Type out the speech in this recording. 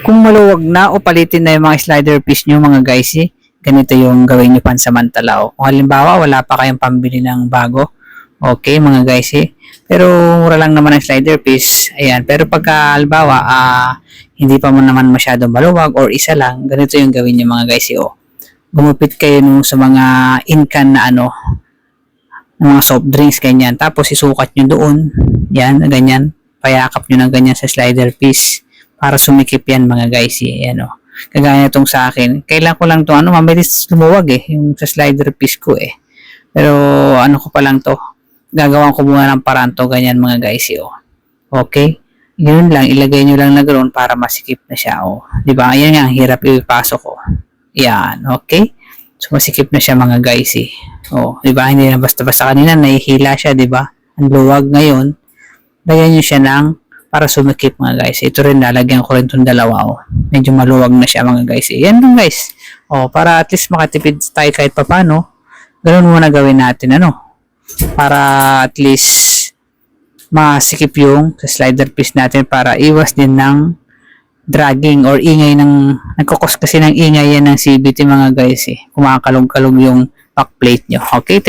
Kung maluwag na o palitin na yung mga slider piece nyo mga guys, eh, ganito yung gawin nyo pansamantala. O, kung halimbawa, wala pa kayong pambili ng bago, okay mga guys eh. Pero mura lang naman ang slider piece. Ayan. Pero pagka halimbawa, ah, hindi pa mo naman masyadong maluwag or isa lang, ganito yung gawin nyo mga guys eh. O, gumupit kayo nung sa mga in-can na ano, mga soft drinks, ganyan. Tapos isukat nyo doon. Yan, ganyan. Payakap nyo ng ganyan sa slider piece para sumikip yan mga guys. eh. Yan o. Kagaya itong sa akin. Kailan ko lang to ano, mabilis lumuwag eh. Yung sa slider piece ko eh. Pero ano ko pa lang to. Gagawan ko muna ng paraan to. Ganyan mga guys eh. O. Okay? Yun lang. Ilagay nyo lang na ganoon para masikip na siya. O. Di ba? Ayan nga. ang Hirap ipasok ko. Yan. Okay? So, masikip na siya mga guys eh. Oh, di ba? Hindi na basta-basta kanina nahihila siya, di ba? Ang luwag ngayon. Lagyan niyo siya ng para sumikip mga guys. Ito rin lalagyan ko rin itong dalawa. Oh. Medyo maluwag na siya mga guys. Yan lang guys. Oh, para at least makatipid tayo kahit papano. Ganun muna gawin natin ano. Para at least masikip yung slider piece natin para iwas din ng dragging or ingay ng nagkukos kasi ng ingay yan ng CBT mga guys eh. Kumakalog-kalog yung backplate nyo. Okay?